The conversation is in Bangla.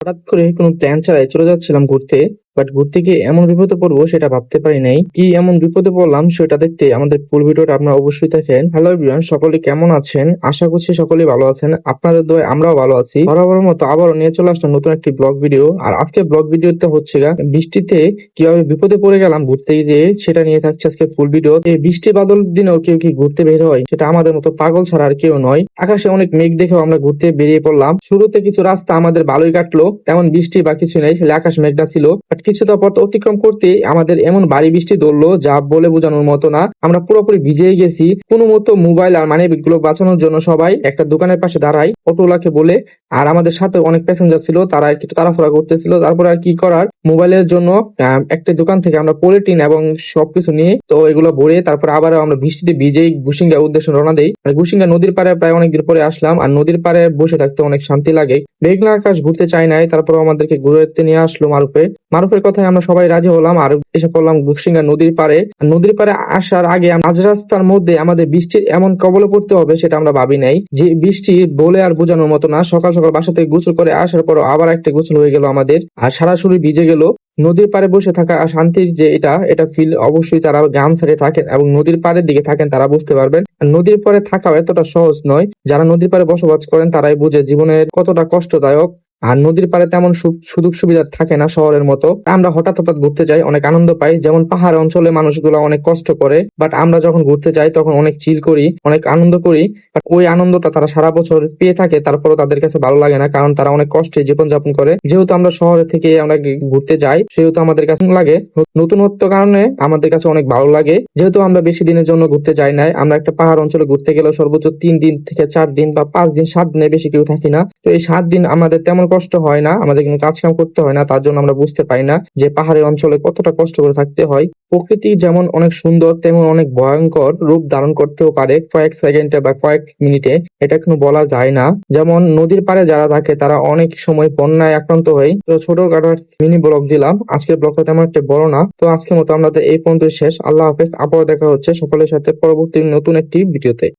হঠাৎ করে কোনো প্ল্যান ছাড়াই চলে যাচ্ছিলাম ঘুরতে। বাট ঘুরতে গিয়ে এমন বিপদে পড়ব সেটা ভাবতে পারি নাই। কি এমন বিপদে পড়লাম সেটা দেখতে আমাদের ফুল ভিডিওটা আপনারা অবশ্যই দেখেন। হ্যালো এভরিওয়ান সকলে কেমন আছেন? আশা করছি সকলেই ভালো আছেন। আপনাদের দোয়ায় আমরাও ভালো আছি। বরাবরের মতো আবারও নিয়ে চলে আসলাম নতুন একটি ব্লগ ভিডিও। আর আজকে ব্লগ ভিডিওতে হচ্ছে বৃষ্টিতে কীভাবে বিপদে পড়ে গেলাম ঘুরতে গিয়ে সেটা নিয়ে থাকছে আজকে ফুল ভিডিও। এই বৃষ্টি বাদল দিনেও কেউ কি ঘুরতে বের হয় সেটা আমাদের মতো পাগল ছাড়া আর কেউ নয়। আকাশে অনেক মেঘ দেখেও আমরা ঘুরতে বেরিয়ে পড়লাম। শুরুতে কিছু রাস্তা আমাদের ভালোই কাটলো, তেমন বৃষ্টি বা কিছু নেই আকাশ মেঘটা ছিল। বাট কিছুটা পথ অতিক্রম করতে আমাদের এমন বাড়ি বৃষ্টি ধরলো যা বলে বোঝানোর মতো না। আমরা পুরোপুরি ভিজেই গেছি। কোনো মতো মোবাইল আর মানে বাঁচানোর জন্য সবাই একটা দোকানের পাশে দাঁড়াই অটোলাকে বলে আর আমাদের সাথে অনেক প্যাসেঞ্জার ছিল, তারা একটু তাড়াহুড়া করতেছিল। তারপর আর কি করার? মোবাইলের জন্য একটা দোকান থেকে আমরা পলিটিন এবং সবকিছু নিয়ে, তো এগুলো ভরে তারপর আবার আমরা বৃষ্টিতে ভিজেই গুসিঙ্গা উদ্দেশ্যে রওনা দেই। আর গুসিঙ্গা নদীর পাড়ে প্রায় অনেকদিন পরে আসলাম, আর নদীর পাড়ে বসে থাকতে অনেক শান্তি লাগে। মেঘলা আকাশ ঘুরতে চাই নাই তারপর আমাদেরকে ঘুরতে নিয়ে আসলো মারুফে। মারুফের কথায় আমরা সবাই রাজি হলাম, আর এসে পড়লাম গুসিঙ্গা নদীর পাড়ে। নদীর পাড়ে আসার আগে আজ রাস্তার মধ্যে আমাদের বৃষ্টির এমন কবলে পড়তে হবে, সেটা আমরা ভাবি নাই। যে বৃষ্টি বলে আর বোঝানোর মতো না সকাল সকাল বাসা থেকে গোসল করে আসার পর আবার একটা গোসল হয়ে গেল আমাদের। আর সারা শরীর ভিজে গেল। নদীর পাড়ে বসে থাকা আর শান্তির যে এটা এটা ফিল অবশ্যই তারা গ্রাম সাইডে থাকেন এবং নদীর পাড়ের দিকে থাকেন তারা বুঝতে পারবেন। নদীর পাড়ে থাকাও এতটা সহজ নয়। যারা নদীর পাড়ে বসবাস করেন তারাই বুঝে জীবনের কতটা কষ্টদায়ক। আর নদীর পাড়ে তেমন সুযোগ সুবিধা থাকে না শহরের মতো। আমরা হঠাৎ হঠাৎ ঘুরতে যাই, অনেক আনন্দ পাই। যেমন পাহাড় অঞ্চলে মানুষগুলো অনেক কষ্ট করে বাট আমরা যখন ঘুরতে যাই তখন অনেক চিল করি, অনেক আনন্দ করি। বাট ওই আনন্দটা তারা সারা বছর পেয়ে থাকে, তারপরও তাদের কাছে ভালো লাগে না, কারণ তারা অনেক কষ্টে জীবনযাপন করে। যেহেতু আমরা শহরে থেকে আমরা ঘুরতে যাই, সেহেতু আমাদের কাছে লাগে। নতুনত্ব কারণে আমাদের কাছে অনেক ভালো লাগে। যেহেতু আমরা বেশি দিনের জন্য ঘুরতে যাই নাই, আমরা একটা পাহাড় অঞ্চলে ঘুরতে গেলে সর্বোচ্চ তিন দিন থেকে চার দিন বা পাঁচ দিন, সাত দিনের বেশি কেউ থাকি না। তো এই সাত দিন আমাদের তেমন কষ্ট হয় না, আমাদের কোনো কাজ কাম করতে হয় না, তার জন্য আমরা বুঝতে পারি না যে পাহাড়ি অঞ্চলে কতটা কষ্ট করে থাকতে হয়। প্রকৃতি যেমন অনেক সুন্দর, তেমন অনেক ভয়ঙ্কর রূপ ধারণ করতেও পারে কয়েক সেকেন্ডে বা কয়েক মিনিটে, এটা কোনো বলা যায় না। যেমন নদীর পাড়ে যারা থাকে, তারা অনেক সময় বন্যায় আক্রান্ত হয়। তো ছোটখাটো মিনি ব্লগ দিলাম, আজকের ব্লগটা তেমন একটা বড় না। তো আজকের মতো আমাদের এই পর্যন্ত শেষ। আল্লাহ হাফেজ আবারও দেখা হচ্ছে সকলের সাথে পরবর্তী নতুন একটি ভিডিওতে।